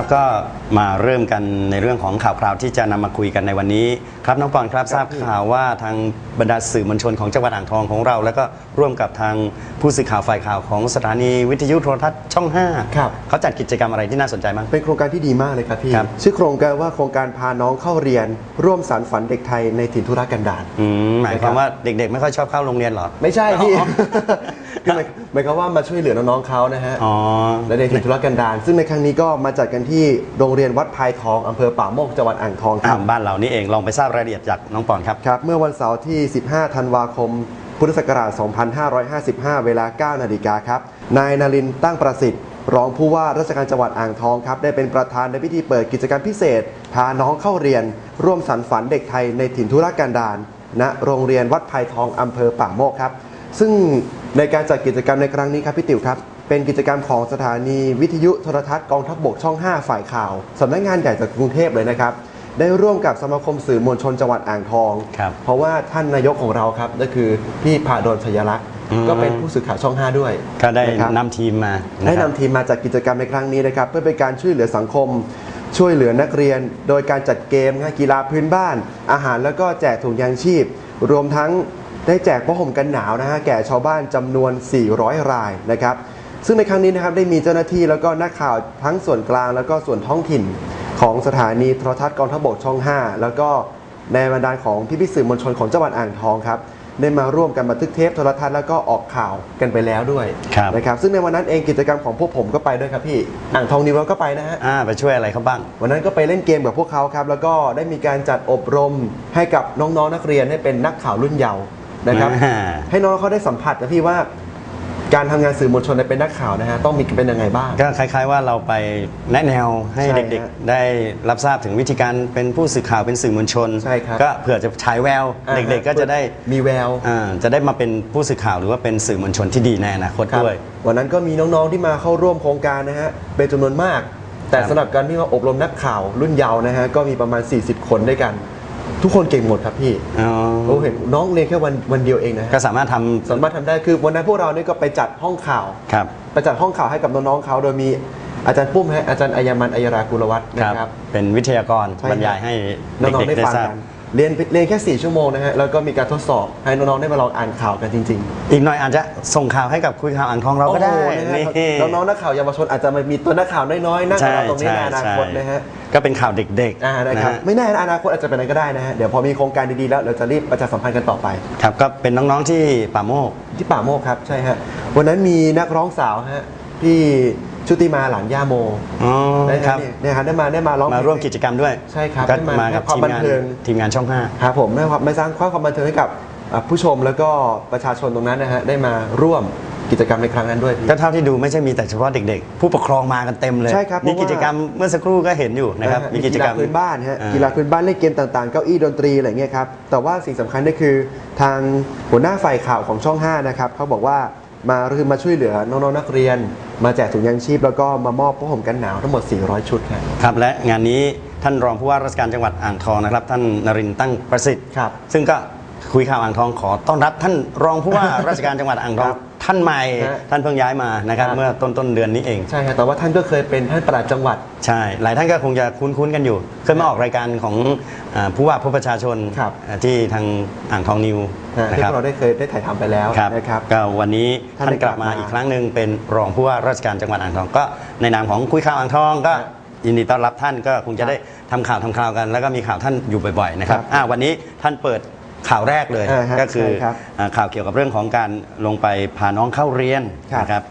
ครับก็มาเริ่มกันในเรื่องของข่าวคราวที่จะนำมาคุยกันในวันนี้ ครับน้องปอนครับทราบข่าวว่าทางบรรดาสื่อมวลชนของจังหวัดอ่างทองของเรา แล้วก็ร่วมกับทางผู้สื่อข่าวฝ่ายข่าวของสถานีวิทยุโทรทัศน์ช่อง5ครับเขาจัดกิจกรรมอะไรที่น่าสนใจบ้างเป็นโครงการที่ดีมากเลยครับพี่ครับชื่อโครงการว่าโครงการพาน้องเข้าเรียน ร่วมสารฝันเด็กไทยในถิ่นธุรกันดารอืมหมายความว่าเด็กๆ ไม่ค่อยชอบเข้าโรงเรียนเหรอไม่ใช่พี่อ๋อคือหมายหมายความว่ามาช่วยเหลือน้องๆเขานะฮะอ๋อ และในถิ่นธุรกันดารซึ่งในครั้งนี้ก็มาจัดกันที่โรงเรียนวัดพายทองอำเภอป่าโมกจังหวัดอ่างทองคอ่ารับบ้านเรานี่เองลองไปทราบรายละเอียดจากน้องปอนครับ ครับเมื่อวันเสาร์ที่ 15 ธันวาคม พุทธศักราช 2555 เวลา 9 นาฬิกาครับ นายนารินทร์ตั้งประสิทธิ์ รองผู้ว่าราชการจังหวัดอ่างทองครับ ได้เป็นประธานในพิธีเปิดกิจกรรมพิเศษ พาน้องเข้าเรียน ร่วมสรรฝันเด็กไทยในถิ่นธุรกันดารณโรงเรียนวัดพายทองอำเภอป่าโมกครับ ซึ่ง ในการจัดกิจกรรมในครั้งนี้ครับพี่ติ๋วครับ เป็นกิจกรรมของสถานีวิทยุโทรทัศน์กองทัพบกช่อง 5 ฝ่ายข่าวสำนักงานใหญ่จากกรุงเทพเลยนะครับ ได้ร่วมกับสมาคมสื่อมวลชนจังหวัดอ่างทอง ครับเพราะว่าท่านนายกของเราครับก็คือพี่พาดลชยลักษณ์อืม ก็เป็นผู้สื่อข่าวช่อง 5 ด้วยก็ได้นะครับ นำทีมมานะได้ครับ นำทีมมาจัดกิจกรรมในครั้งนี้นะครับ เพื่อเป็นการช่วยเหลือสังคม ช่วยเหลือนักเรียน โดยการจัดเกมงานกีฬาพื้นบ้าน อาหารแล้วก็แจกถุงยางชีพ รวมทั้ง ได้แจกผ้าห่มกันหนาวนะฮะแก่ชาวบ้านจำนวน 400 รายนะครับ ซึ่งในครั้งนี้นะครับได้มีเจ้าหน้าที่แล้วก็นักข่าวทั้งส่วนกลางแล้วก็ส่วนท้องถิ่น ของสถานีโทรทัศน์กองทัพบกช่อง 5 แล้วก็ในบรรดาของพี่พิสื่อมวลชนของจังหวัดอ่างทองครับได้มาร่วมกันบันทึกเทปโทรทัศน์แล้วก็ออกข่าวกันไปแล้วด้วยครับนะครับ ซึ่งในวันนั้นเองกิจกรรมของพวกผมก็ไปด้วยครับพี่อ่างทองนิวเราก็ไปนะฮะอ่าไปช่วยอะไรเขาบ้าง วันนั้นก็ไปเล่นเกมกับพวกเขาครับ แล้วก็ได้มีการจัดอบรมให้กับน้องๆนักเรียนให้เป็นนักข่าวรุ่นเยาว์ นะครับอ่าให้น้องเขาได้สัมผัสนะพี่ว่า การทำงานสื่อมวลชนในเป็นนักข่าวนะฮะต้องมีเป็นยังไงบ้าง ก็คล้าย ๆ ว่าเราไปแนะแนวให้ใช่เด็กฮะๆได้รับทราบถึงวิธีการเป็นผู้สื่อข่าวเป็นสื่อมวลชนใช่ครับก็เผื่อจะฉายแววอ่าเด็กๆ ก็จะได้มีแววอ่าจะได้มาเป็นผู้สื่อข่าวหรือว่าเป็นสื่อมวลชนที่ดีในอนาคตครับด้วยวันนั้นก็มีน้องๆที่มาเข้าร่วมโครงการนะฮะเป็นจำนวนมาก แต่ครับสำหรับการที่มาอบรมนักข่าวรุ่นเยาว์นะฮะก็มีประมาณ 40 คนด้วยกัน ทุกคนเก่งหมดครับพี่อ๋อโอ้เห็นน้องเรียนแค่วันวันเดียวเองนะฮะก็สามารถทำสามารถทำได้คือวันนั้นพวกเรานี่ก็ไปจัดห้องข่าว ครับ ไปจัดห้องข่าวให้กับน้องๆเขาโดยมีอาจารย์ปุ้มฮะอาจารย์อัยมันอัยรากุลวัฒน์คนะรับครับ เป็นวิทยากรใช่บรรยายให้น้เด็องกๆได้ๆได้ฟังทราบ กันเรียนเรียนแค่ 4 ชั่วโมงนะฮะแล้วก็มีการทดสอบให้น้องๆได้มาลองอ่านข่าวกันจริงอีกหน่อยอาจจะส่งข่าวให้กับคุยข่าวอ่างทองๆเราก็ได้โอ้โหนะฮะนี่ น้องๆนักข่าวเยาวชนอาจจะมามีตัวนักข่าวน้อยๆนั่งกับใช่เราตรงนี้ใช่ในอนาคตใช่นะฮะ ก็เป็นข่าวเด็กอ่าได้ครับนะฮะไม่แน่นะอนาคตอาจจะเป็นอะไรก็ได้นะฮะ เดี๋ยวพอมีโครงการดีๆแล้วเราจะรีบประชาสัมพันธ์กันต่อไป ครับก็เป็นน้องๆที่ป่าโมก ที่ป่าโมกครับ ใช่ฮะ วันนั้นมีนักร้องสาวฮะพี่ชุติมาหลานย่าโมอ๋อได้ครับ เนี่ยฮะได้มาได้มาร้อง มาร่วมกิจกรรมด้วยใช่ครับก็ได้มามากับให้ความทีมบันงานเทิง ทีมงานช่องห้าครับผมนะครับไม่สร้างความบันเทิงให้กับอะผู้ชมแล้วก็ประชาชนตรงนั้นนะฮะได้มาร่วม กิจกรรมในครั้งนั้นด้วยพี่ ก็เท่าที่ดูไม่ใช่มีแต่เฉพาะเด็กๆ ผู้ปกครองมากันเต็มเลย ใช่ครับมีเพราะว่า กิจกรรมเมื่อสักครู่ก็เห็นอยู่นะครับนะฮะมีกิจกรรม พื้นบ้านฮะอ่กีฬาพื้นบ้านเล่นเกมต่างๆ เก้าอี้ดนตรีอะไรเงี้ยครับ แต่ว่าสิ่งสำคัญก็คือทางหัวหน้าฝ่ายข่าวของช่อง 5 นะครับเขาบอกว่ามาคือมาช่วยเหลือน้องๆนักเรียน มาแจกถุงยางชีพ แล้วก็มามอบผ้าห่มกันหนาวทั้งหมด 400 ชุดครับ ครับและงานนี้ท่านรองผู้ว่าราชการจังหวัดอ่างทองนะครับ ท่านนรินทร์ตั้งประสิทธิ์ ครับ ซึ่งก็ คุยข่าวอ่างทองขอต้อนรับท่านรองผู้ว่า ราชการจังหวัดอ่างทองครับท่านใหม่ฮะท่านเพิ่งย้ายมานะครับครับ เมื่อต้นต้นๆเดือนนี้เอง ใช่ครับแต่ว่าท่านก็เคยเป็นท่านปลัดจังหวัด ใช่ หลายท่านก็คงจะคุ้นๆกันอยู่ เคยมาออกรายการของอ่าผู้ว่าพบประชาชนครับ อ่าที่ทางอ่างทองนิวนะนะที่คพรับวกเราได้เคยได้ถ่ายทำไปแล้วครับนะครับ ก็วันนี้ท่านท่านได้กลับมากลับมาอีกครั้งหนึ่งเป็นรองผู้ว่าราชการจังหวัดอ่างทองก็ในนามของคุยข่าวอ่างทองก็ครับยินดีต้อนรับท่านก็คงจะได้ทำข่าวทำข่าวกัน แล้วก็มีข่าวท่านอยู่บ่อยๆนะครับครับ อ่าวันนี้ท่านเปิด ข่าวแรกเลย อ่าฮะก็คือใช่ครับอ่าข่าวเกี่ยวกับเรื่องของการลงไปพาน้องเข้าเรียนครับ นะครับ